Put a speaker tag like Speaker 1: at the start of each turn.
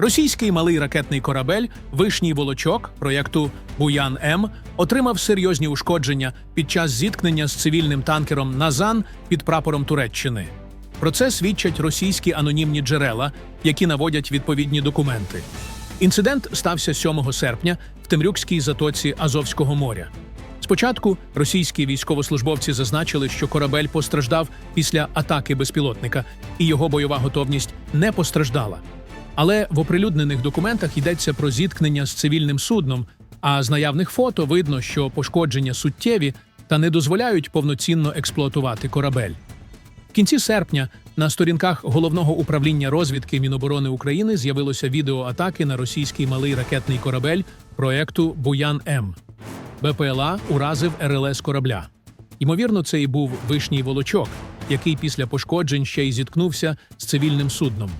Speaker 1: Російський малий ракетний корабель Вишній Волочок проєкту Буян М отримав серйозні ушкодження під час зіткнення з цивільним танкером Назан під прапором Туреччини. Про це свідчать російські анонімні джерела, які наводять відповідні документи. Інцидент стався 7 серпня в Темрюкській затоці Азовського моря. Спочатку російські військовослужбовці зазначили, що корабель постраждав після атаки безпілотника, і його бойова готовність не постраждала. Але в оприлюднених документах йдеться про зіткнення з цивільним судном, а з наявних фото видно, що пошкодження суттєві та не дозволяють повноцінно експлуатувати корабель. В кінці серпня на сторінках головного управління розвідки Міноборони України з'явилося відео атаки на російський малий ракетний корабель проекту Буян М. БПЛА уразив РЛС корабля. Ймовірно, це і був вишній волочок, який після пошкоджень ще й зіткнувся з цивільним судном.